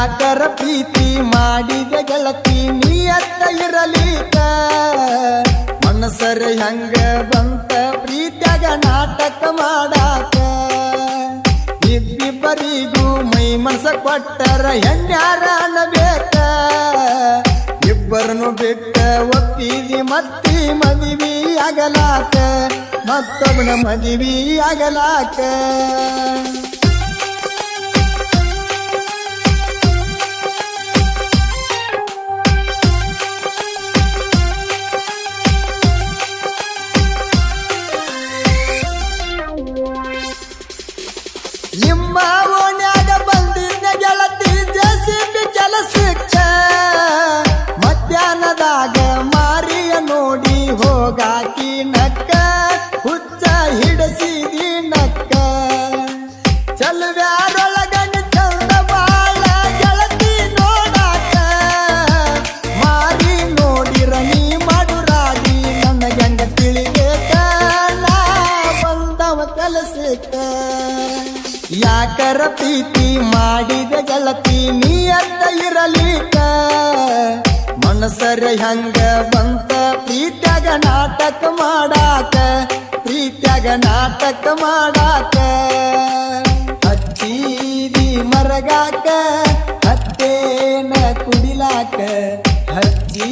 ಯಾಕರ ಪ್ರೀತಿ ಮಾಡಿದ ಗೆಳತಿ, ನೀಯತ್ತ ಇರಲಿಕ ಮನಸರ ಹಂಗ ಬಂತ, ಪ್ರೀತಿಯಾಗ ನಾಟಕ ಮಾಡಾಕ. ಇಬ್ಬಿಬ್ಬರಿಗೂ ಮೈ ಮನಸ ಕೊಟ್ಟರ ಹೆಣ್ಯಾರ ಬೇಕ ಇಬ್ಬರನ್ನು ಬಿಟ್ಟ ಒಪ್ಪಿದಿ ಮತ್ತಿ ಮದುವೆ ಆಗಲಾಕ. ಮತ್ತೊಬ್ಬನ ಮದುವೆ ಆಗಲಾಕ. ಯಾಕರ ಪ್ರೀತಿ ಮಾಡಿದ ಗೆಳತಿ ಅಂತ ಇರಲಿಕ. ಮನಸರ ಹೆಂಗ ಬಂತ, ಪ್ರೀತ್ಯಾಗ ನಾಟಕ ಮಾಡಾಕ. ಪ್ರೀತ್ಯಾಗ ನಾಟಕ ಮಾಡಾಕ. ಹಚ್ಚಿದಿ ಮರಗಾಕ ಹತ್ತೇನ ಕುಡಿಲಾಕ ಹತ್ತಿ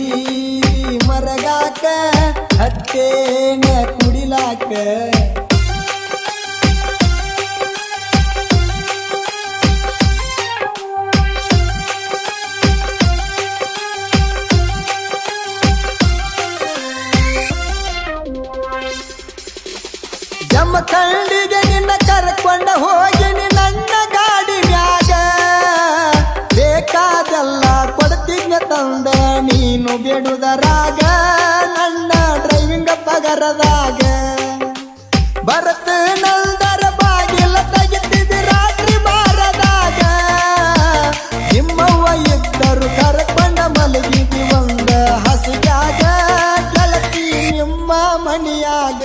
ಮರಗಾಕ ಹತ್ತೇನ ಕುಡಿಲಾಕ. ಜಮಖಂಡಿಗೆ ನಿನ್ನ ಕರ್ಕೊಂಡ ಹೋಗಿನಿ ಬಿಡುದರಾಗ, ನನ್ನ ಡ್ರೈವಿಂಗ್ ಪಗರದಾಗ. ಬರತ ನಲ್ದರ ಬಾಗಿಲ ತೆಗಿತಿದ್ದ ರಾತ್ರಿ ಬಾರದಾಗ. ನಿಮ್ಮವ್ವ ಇದ್ದರು ಕರ್ಕೊಂಡ ಮಲಗಿದಿ ಒಂದ ಹಸಿಯಾಗ ಗೆಳತಿ ನಿಮ್ಮ ಮನೆಯಾಗ.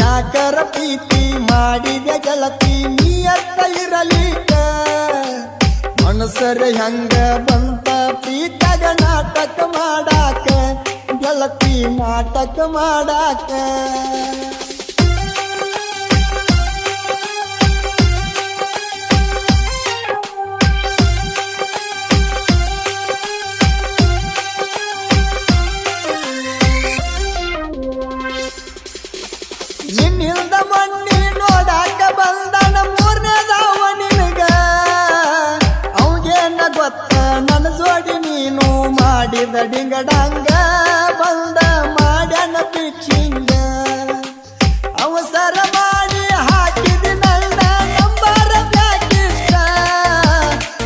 ಯಾಕರ ಪ್ರೀತಿ ಮಾಡಿದ ಗೆಳತಿ ನೀಯತ್ತ ಇರಲಿಕ್ಕ? ಮನಸರ ಹೆಂಗ ಬಂತ ಪ್ರೀತಗ ನಾಟಕ ಮಾಡಾಕ, ಗೆಳತಿ ನಾಟಕ ಮಾಡಾಕ. ನಿನ್ನಿಲ್ದ ಮಣ್ಣಿ ನೋಡಾಕ ಬಂದನ ಮೂರನೇದವ ನಿನಗ. ಅವಂಗೇನ ಗೊತ್ತ, ನನ್ನ ಜೋಡಿ ಮಾಡಿದ ಡಿಂಗಡಂಗ, ಬಂದ ಮಾಡ್ಯಾನ ಪಿಚ್ಚಿಂಗ ಅವಸರ ಮಾಡಿ ಹಾಕಿದ ನನ್ನ ನಂಬರ ಬ್ಯಾಕಿಷ್ಟ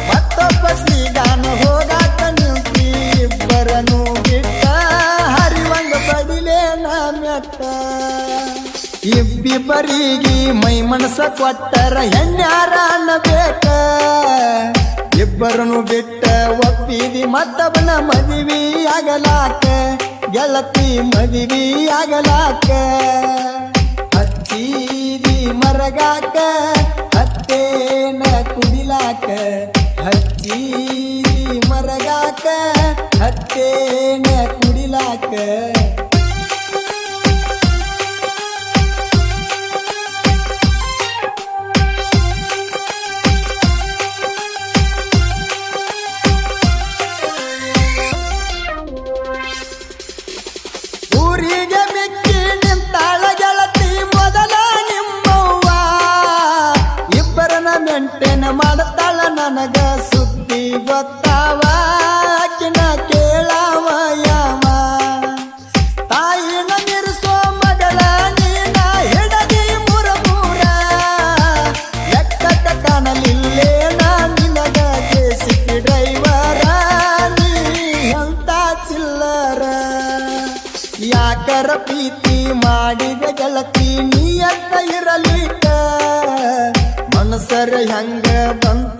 ಮತ್ತೊಬ್ಬ ಸೀಗಾನ ಹೋಗಾಕ ನಿಂತಿ ಇಬ್ಬರನು ಬಿಟ್ಟ ಹರಿವಂಗ ಬಡಿಲೇನ ಮೆಟ್ಟ ಇಬ್ಬಿಬ್ಬರಿಗೆ ಮೈ ಮನಸ ಕೊಟ್ಟರ ಹೆಣ್ಯಾರ ಅನ್ನಬೇಕ ಇಬ್ಬರನ್ನು ಬಿಟ್ಟ ಒಪ್ಪಿದಿ, ಮತ್ತವನ ಮದುವೆ ಆಗಲಾಕ, ಗೆಳತಿ ಮದುವೆ ಆಗಲಾಕ. ಹಚ್ಚಿದಿ ಮರಗಾಕ, ಹತ್ತೇನ ಕುಡಿಲಾಕ. ಹಚ್ಚಿದಿ ಮರಗಾಕ, ಹತ್ತೇನ ಕುಡಿಲಾಕ. ನನಗ ಸುದ್ದಿ ಗೊತ್ತಾವ, ಆಕಿನ ಕೇಳಾವ ಯಾವ ತಾಯಿನ ಮಿರ್ಸೋ ಮಗಳ ನೀನ ಹಿಡದಿ ಮುರ ಮೂರ ಕಾಣಲಿಲ್ಲೇ ನಾ ನಿನಗ ಜೇಸಿಪಿ ಡ್ರೈವರ? ನೀ ಅಂತ ಚಿಲ್ಲರ? ಯಾಕರ ಪ್ರೀತಿ ಮಾಡಿದ ಗೆಳತಿ ಅಂತ ಇರಲಿಕ ಮನಸರ ಹೆಂಗ ಬಂತ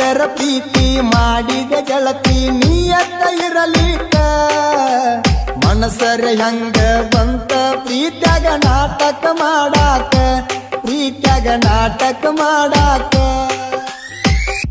ಭಕ್ತರ ಪ್ರೀತಿ ಮಾಡಿದ ಗೆಳತಿ, ನೀಯತ್ತ ಇರಲಿಕ್ಕ. ಮನಸರ ಹೆಂಗ ಬಂತ, ಪ್ರೀತ್ಯಾಗ ನಾಟಕ ಮಾಡಾಕ, ಪ್ರೀತ್ಯಾಗ ನಾಟಕ ಮಾಡಾಕ.